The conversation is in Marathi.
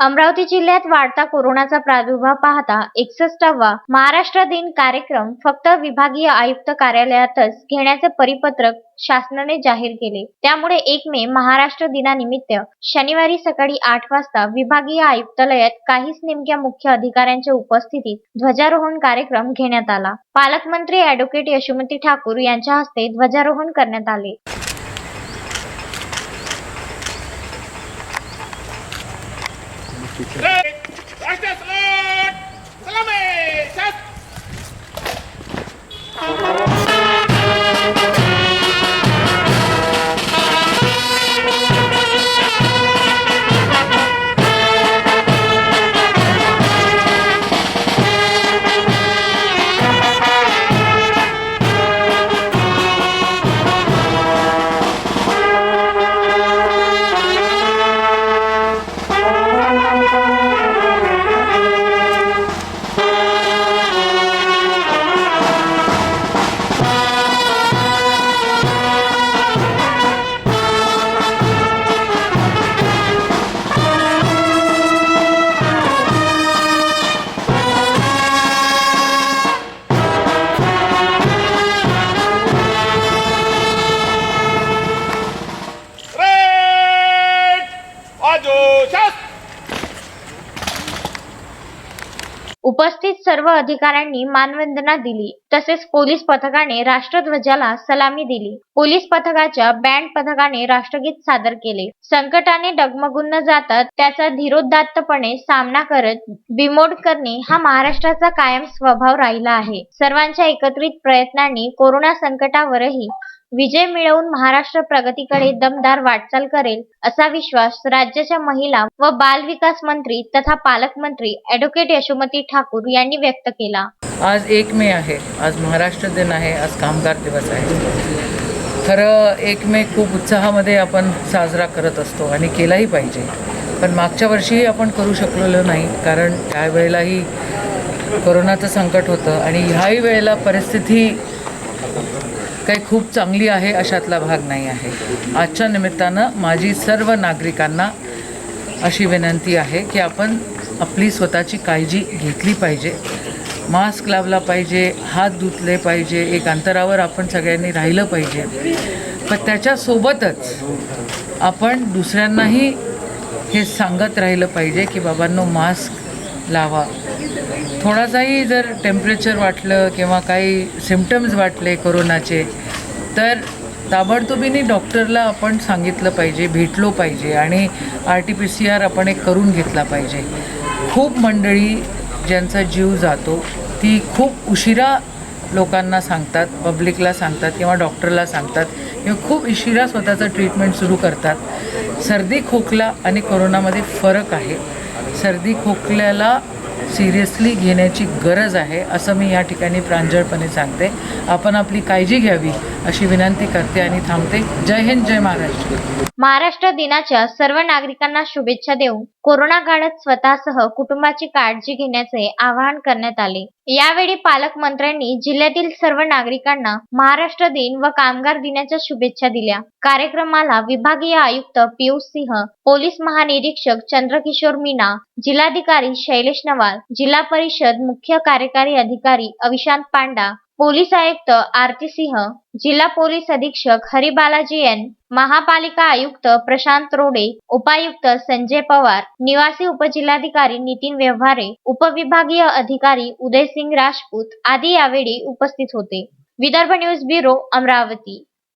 अमरावती जिल्ह्यात वाढता कोरोनाचा प्रादुर्भाव पाहता एकसष्टावा महाराष्ट्र दिन कार्यक्रम फक्त विभागीय आयुक्त कार्यालयातच घेण्याचे परिपत्रक शासनाने जाहीर केले. त्यामुळे एक मे महाराष्ट्र दिनानिमित्त शनिवारी सकाळी आठ वाजता विभागीय आयुक्तालयात काहीच नेमक्या मुख्य अधिकाऱ्यांच्या उपस्थितीत ध्वजारोहण कार्यक्रम घेण्यात आला. पालकमंत्री अॅडव्होकेट यशोमती ठाकूर यांच्या हस्ते ध्वजारोहण करण्यात आले. 네. उपस्थित सर्व अधिकाऱ्यांनी मानवंदना दिली. तसेच पोलीस पथकाने राष्ट्रध्वजाला सलामी दिली. पोलीस पथकाच्या बँड पथकाने राष्ट्रगीत सादर केले. संकटाने डगमगून न जाता त्याचा धीरोदात्तपणे सामना करत बिमोड करणे हा महाराष्ट्राचा कायम स्वभाव राहिला आहे. सर्वांच्या एकत्रित प्रयत्नांनी कोरोना संकटावरही विजय मिळवून महाराष्ट्र प्रगतीकडे दमदार वाटचाल करेल असा विश्वास राज्याच्या महिला व बाल विकास मंत्री तथा पालकमंत्री अॅडव्होकेट यशोमती ठाकूर यांनी व्यक्त केला. आज एक मे आहे. आज महाराष्ट्र दिन आहे. आज कामगार दिवस आहे. खरं एक मे खूप उत्साहामध्ये आपण साजरा करत असतो आणि केलाही पाहिजे. पण मागच्या वर्षीही आपण करू शकलेलो नाही. कारण त्यावेळेलाही कोरोनाचं संकट होतं आणि ह्याही वेळेला परिस्थिती काही खूप चांगली आहे अशातला भाग नाही आहे. आजच्या निमित्तानं माझी सर्व नागरिकांना अशी विनंती आहे की आपण आपली स्वतःची काळजी घेतली पाहिजे. मास्क लावला पाहिजे हात धुतले पाहिजे एक अंतरावर आपण सगळ्यांनी राहिलं पाहिजे. पण त्याच्यासोबतच आपण दुसऱ्यांनाही हे सांगत राहिलं पाहिजे की बाबांनो मास्क लावा. थोडासाही जर टेम्परेचर वाटलं किंवा काही सिमटम्स वाटले कोरोनाचे तर ताबडतोबीने डॉक्टरला आपण सांगितलं पाहिजे भेटलो पाहिजे आणि R T P C R आपण एक करून घेतला पाहिजे. खूप मंडळी ज्यांचा जीव जातो ती खूप उशिरा लोकांना सांगतात पब्लिकला सांगतात किंवा डॉक्टरला सांगतात किंवा खूप उशिरा स्वतःचं ट्रीटमेंट सुरू करतात. सर्दी खोकला आणि कोरोनामध्ये फरक आहे. सर्दी खोकल्याला सिरियसली घेण्याची गरज आहे असं मी या ठिकाणी प्रांजळपणे सांगते. आपण आपली काळजी घ्यावी. अशी विनंती करते आणि थांबते. जय हिंद जय महाराष्ट्र. महाराष्ट्र दिनाच्या सर्व नागरिकांना शुभेच्छा देऊन कोरोना काळात स्वतःसह कुटुंबाची काळजी घेण्याचे आवाहन करण्यात आले. यावेळी पालकमंत्र्यांनी जिल्ह्यातील सर्व नागरिकांना महाराष्ट्र दिन व कामगार दिनाच्या शुभेच्छा दिल्या. कार्यक्रमाला विभागीय आयुक्त पियुष सिंह पोलीस महानिरीक्षक चंद्रकिशोर मीना जिल्हाधिकारी शैलेश नवाल जिल्हा परिषद मुख्य कार्यकारी अधिकारी अविशांत पांडा पोलीस आयुक्त आरती सिंह जिल्हा पोलीस अधीक्षक हरिबालाजी एन महापालिका आयुक्त प्रशांत रोडे उपायुक्त संजय पवार निवासी उपजिल्हाधिकारी नितीन व्यवहारे उपविभागीय अधिकारी उदयसिंग राजपूत आदी यावेळी उपस्थित होते. Vidarbha news bureau Amravati.